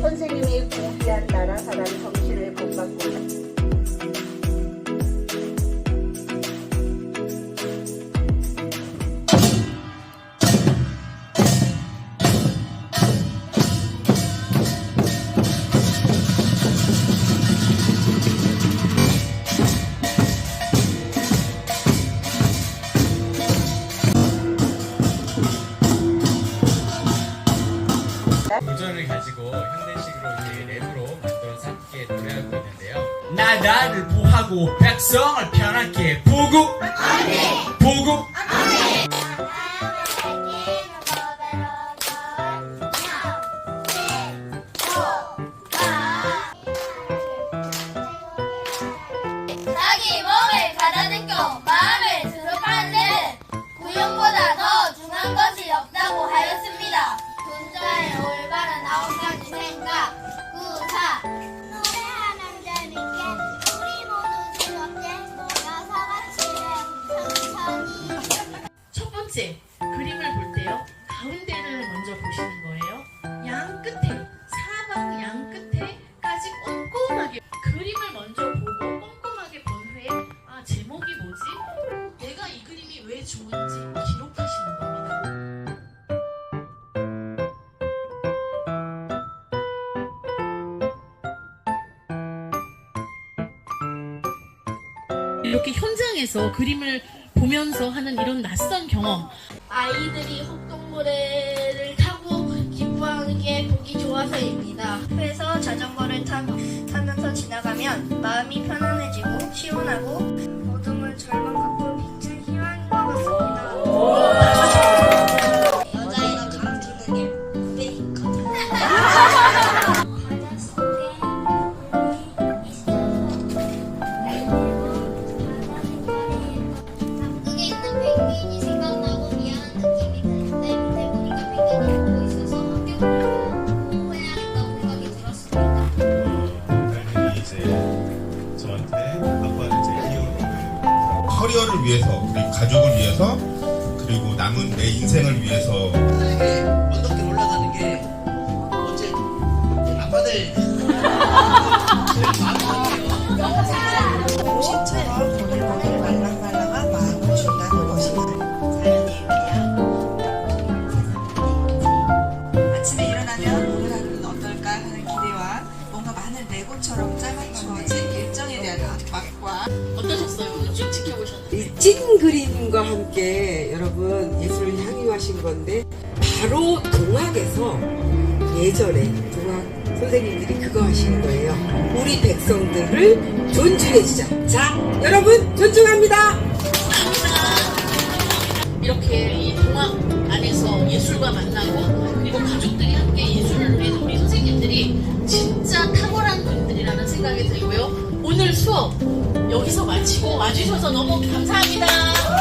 선생님이 고귀한 나라 사람 성실을 본받고 도전을 가지고 현대식으로 이제 랩으로 만들어서 함께 노래하고 있는데요. 나라를 보하고 백성을 편하게 보고 보고 자기 몸을 가다듬고 번째 그림을 볼 때요 가운데를 먼저 보시는 거예요. 양 끝에 사방 양 끝에까지 꼼꼼하게 그림을 먼저 보고 꼼꼼하게 본 후에 아 제목이 뭐지? 내가 이 그림이 왜 좋은지 기록하시는 겁니다. 이렇게 현장에서 그림을 보면서 하는 이런 낯선 경험 아이들이 혹동모래를 타고 기뻐하는 게 보기 좋아서입니다. 앞에서 자전거를 타, 타면서 지나가면 마음이 편안해지고 시원하고 생각나고 미안한 느낌이 드는데 밑에 보니까 펭귄이 보고 있어서 학교 가면 후회하겠다고 생각이 들었습니다. 딸들이 이제 저한테 아빠는 제 히어로예요. 커리어를 위해서, 우리 가족을 위해서, 그리고 남은 내 인생을 위해서 언덕길 올라가는 게 어째 아빠들 공신처럼 보들보들 말랑 레고처럼 짜맞추어진 일정에 대한 압박과 어떠셨어요? 쭉 지켜보셨는데 이 찐 그림과 함께 여러분 예술을 향유하신 건데 바로 동학에서 예전에 동학 선생님들이 그거 하시는 거예요. 우리 백성들을 존중해주자. 자, 여러분 존중합니다. 들고요. 오늘 수업 여기서 마치고 와주셔서 너무 감사합니다.